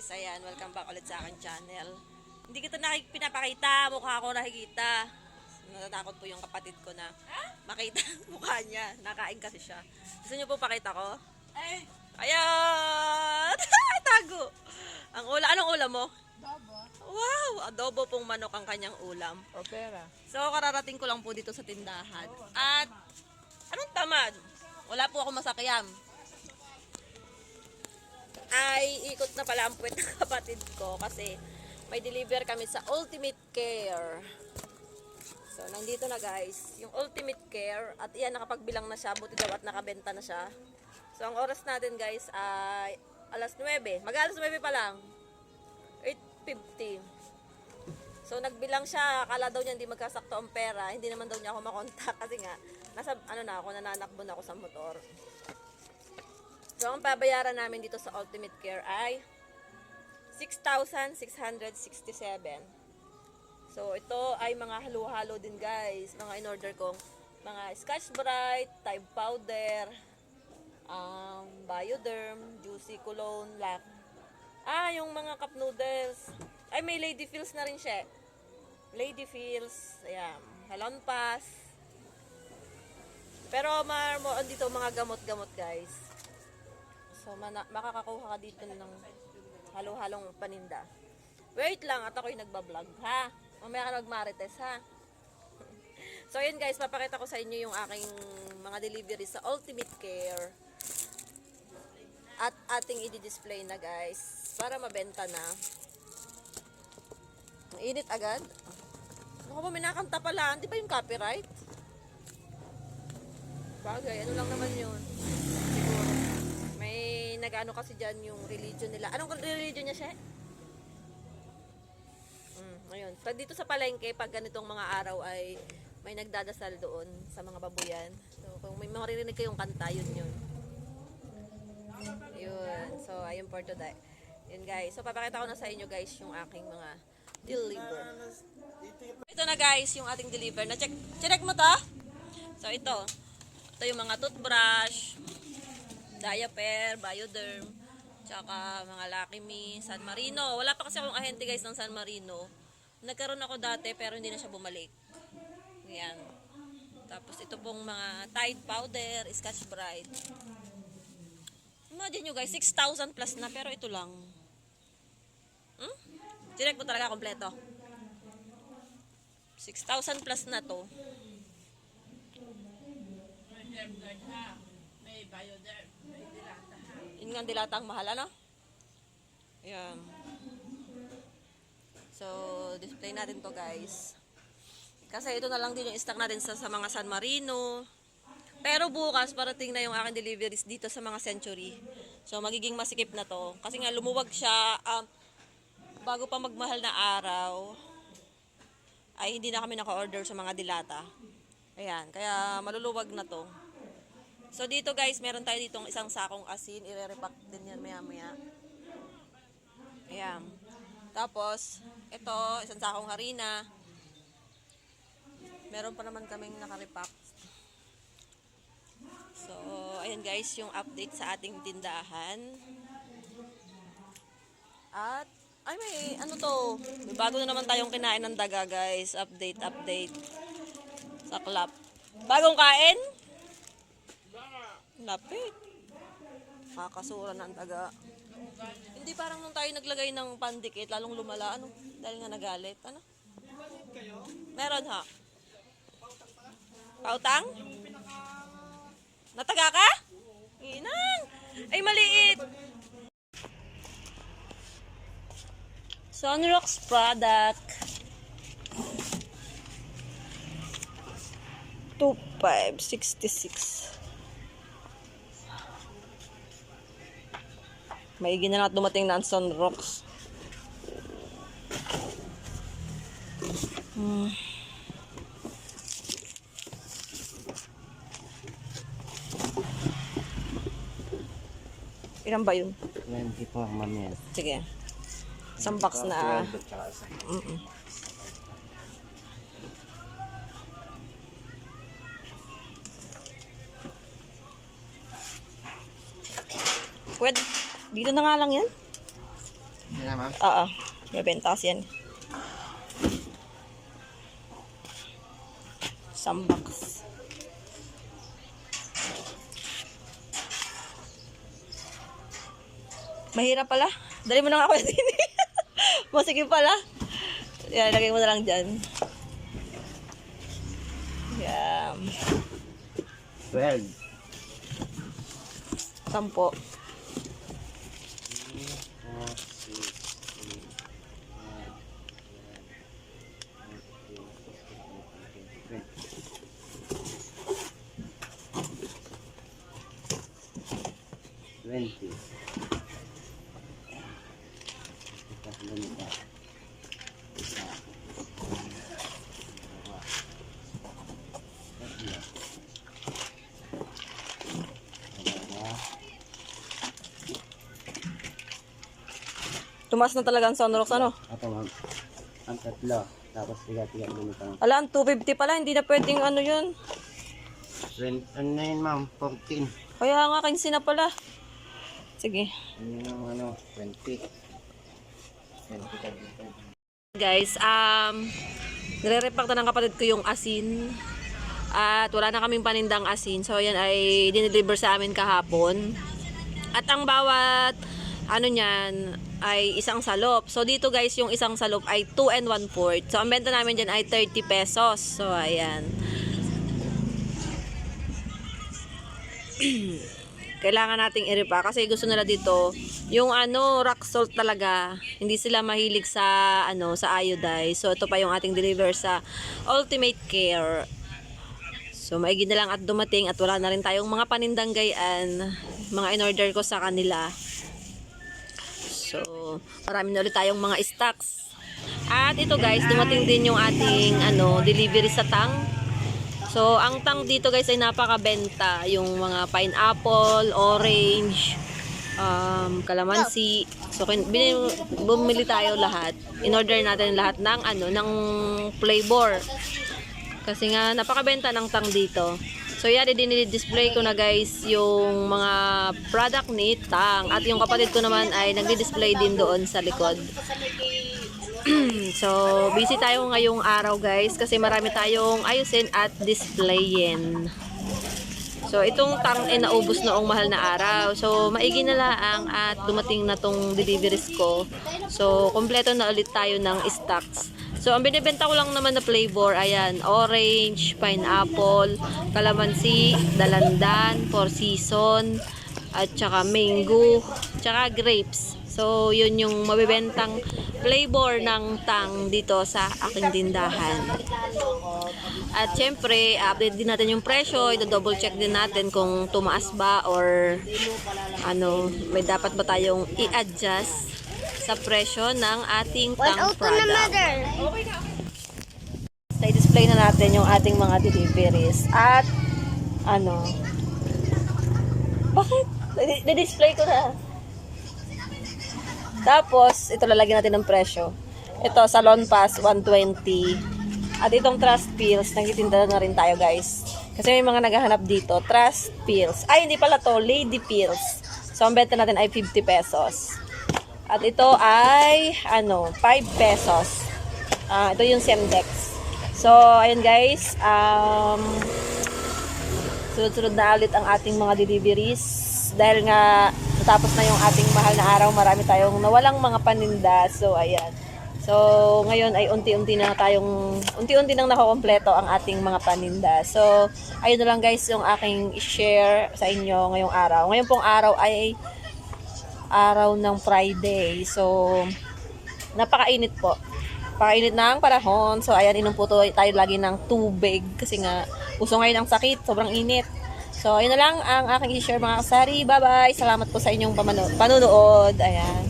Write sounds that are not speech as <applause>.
guys, ayan, welcome back ulit sa aking channel. Hindi kita nakik pinapakita, mukha ko nakikita. Natatakot po yung kapatid ko na makita ang mukha niya. Nakain kasi siya. Gusto niyo po pakita ko? Eh, Ayan! <laughs> Tago! Ang ulam, anong ulam mo? Bobo. Wow! Adobo pong manok ang kanyang ulam. Opera. So, kararating ko lang po dito sa tindahan. At, anong tamad? Wala po ako masakyan. Ay, ikot na pala ang puwet ng <laughs> kapatid ko kasi may deliver kami sa Ultimate Care. So, nandito na guys, yung Ultimate Care. At iyan, nakapagbilang na siya. Buti daw at nakabenta na siya. So, ang oras natin guys ay alas 9. Mag-alas 9 pa lang. 8.50. So nagbilang siya, akala daw niya hindi magkasakto ang pera, hindi naman daw niya ako makontak <laughs> kasi nga nasa ano na ako, nananakbo na ako sa motor. So ang pabayaran namin dito sa Ultimate Care ay 6,667. So ito ay mga halo-halo din guys, mga in-order kong mga Scotch Brite, Tide Powder, um, Bioderm, Juicy Cologne, Lac. Ah, yung mga cup noodles. Ay, may Lady Feels na rin siya. Lady Feels, ayan, Halon Pass. Pero mar mo dito mga gamot-gamot, guys. So, mana, makakakuha ka dito ng halo-halong paninda. Wait lang, at ako'y nagbablog, ha? Mamaya ka nagmarites, ha? <laughs> so, yun guys, papakita ko sa inyo yung aking mga delivery sa Ultimate Care. At ating i-display na guys, para mabenta na. Init agad. Naku po, may nakanta pala. Di ba yung copyright? Bagay, ano lang naman yun. Nag-ano kasi dyan yung religion nila. Anong religion niya siya? Mm, ayun. Pag dito sa palengke, pag ganitong mga araw ay may nagdadasal doon sa mga babuyan. So, kung may maririnig kayong kanta, yun yun. Yun. So, ayun for today. Yun guys. So, papakita ko na sa inyo guys yung aking mga deliver. Ito na guys, yung ating deliver. Na check, check mo to? So, ito. Ito yung mga toothbrush, diaper, bioderm, tsaka mga Lucky Me, San Marino. Wala pa kasi akong ahente guys ng San Marino. Nagkaroon ako dati pero hindi na siya bumalik. Yan. Tapos ito pong mga Tide powder, Scotch Brite. Imagine nyo guys, 6,000 plus na pero ito lang. Hmm? Direct mo talaga kompleto. 6,000 plus na to. May bioderm. Yun nga dilata ang mahal, ano? Ayan. So, display natin to guys. Kasi ito na lang din yung stock natin sa, sa mga San Marino. Pero bukas, parating na yung aking deliveries dito sa mga Century. So, magiging masikip na to. Kasi nga, lumuwag siya um, bago pa magmahal na araw. Ay, hindi na kami naka-order sa mga dilata. Ayan, kaya maluluwag na to. So dito guys, meron tayo ditong isang sakong asin. Ire-repack din yan maya-maya. Ayan. Tapos, ito, isang sakong harina. Meron pa naman kaming nakarepack. So, ayan guys, yung update sa ating tindahan. At, ay may, ano to, may bago na naman tayong kinain ng daga guys. Update, update. Sa club. Bagong kain? Lapit. Nakakasura ng daga. Hindi parang nung tayo naglagay ng pandikit, lalong lumala. Ano? Dahil nga nagalit. Ano? Meron ha? Pautang? Nataga ka? Inang! Ay, maliit! Sunrocks product. 2566. Maigi na lang dumating na ang Sunrocks. Hmm. Ilan ba yun? 24 mamiya. Sige. Isang box na. Pwede. Dito na nga lang yan. Yan na, ma'am. Oo. Bebenta kasi yan. Sambox. Mahirap pala. Dali mo na nga ako din. Masige pala. Yan, lagay mo na lang dyan. Yan. 12. Sampo. Twenty. Isa, ganito. Isa. Dalawa. Tatlo. Dalawa. Tumas na talaga ang Sonrox, ano? Ako, ma'am. Ang tatlo. Tapos tiga-tiga ganito. Ala, ang 250 pala. Hindi na pwedeng ano yun. Twen- Ano na yun, ma'am? 14. Kaya nga, 15 na pala. Sige. Ano ano? 20. 20 ka dito. Guys, um, nire-repack na ng kapatid ko yung asin. At wala na kaming panindang asin. So, yan ay dinideliver sa amin kahapon. At ang bawat ano niyan ay isang salop. So, dito guys, yung isang salop ay 2 and 1 fourth. So, ang benta namin dyan ay 30 pesos. So, ayan. <clears throat> kailangan nating i-repack kasi gusto nila dito yung ano rock salt talaga hindi sila mahilig sa ano sa iodine so ito pa yung ating deliver sa ultimate care. So maigi na lang at dumating at wala na rin tayong mga panindang gayan mga in-order ko sa kanila. So marami na ulit tayong mga stocks. At ito guys dumating din yung ating ano delivery sa tang So, ang tang dito guys ay napakabenta. Yung mga pineapple, orange, um, kalamansi. So, bumili tayo lahat. In-order natin lahat ng ano, ng flavor. Kasi nga, napakabenta ng tang dito. So, yan, dinidisplay ko na guys yung mga product ni Tang. At yung kapatid ko naman ay nagdi-display din doon sa likod. <clears throat> so, busy tayo ngayong araw guys kasi marami tayong ayusin at displayin. So, itong tang ay naubos noong mahal na araw. So, maigi na laang at dumating na tong deliveries ko. So, kompleto na ulit tayo ng stocks. So, ang binibenta ko lang naman na flavor, ayan, orange, pineapple, calamansi, dalandan, four season, at saka mango, tsaka grapes. So, yun yung mabibentang flavor ng tang dito sa aking tindahan. At syempre, update din natin yung presyo, i-double check din natin kung tumaas ba or ano, may dapat ba tayong i-adjust sa presyo ng ating tang product. So, i-display na natin yung ating mga deliveries. At, ano, bakit? Na-display ko na. Tapos, ito lalagyan natin ng presyo. Ito, Salon Pass, 120. At itong Trust Pills, nagtitinda na rin tayo guys. Kasi may mga naghahanap dito, Trust Pills. Ay, hindi pala to, Lady Pills. So, ang benta natin ay 50 pesos. At ito ay, ano, 5 pesos. Ah, ito yung Semdex. So, ayun guys, um, sunod-sunod na ulit ang ating mga deliveries dahil nga natapos na yung ating mahal na araw marami tayong nawalang mga paninda so ayan so ngayon ay unti-unti na tayong unti-unti nang nakukompleto ang ating mga paninda so ayun na lang guys yung aking share sa inyo ngayong araw ngayon pong araw ay araw ng Friday so napakainit po Pakainit na ang panahon. So, ayan, inom po tayo lagi ng tubig. Kasi nga, uso ngayon ang sakit. Sobrang init. So, ayun na lang ang aking i-share mga kasari. Bye-bye. Salamat po sa inyong panunood. Ayan.